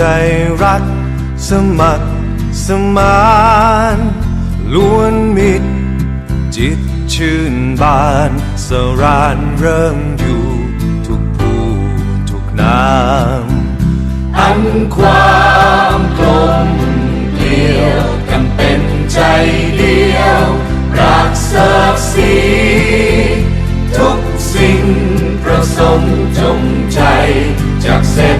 ใจรักสมัครสมานล้วนมิตร จิตชื่นบานสรานเริ่มอยู่ ทุกผู้ทุกนามอันความกลมเกลียวกันเป็นใจเดียว รักเสกสีทุกสิ่งประสมจงใจจากเสร็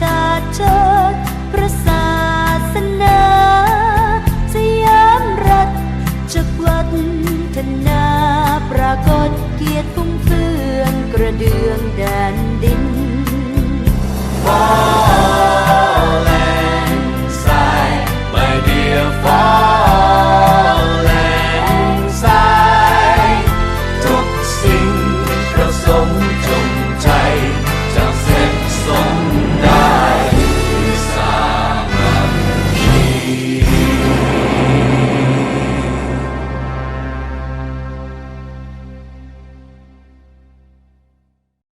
ชาติเชิดพระศาสนาสยามรัฐจักวัฒนาปรากฏเกียรติฟุ้งเฟืองกระเดืองแดนดิน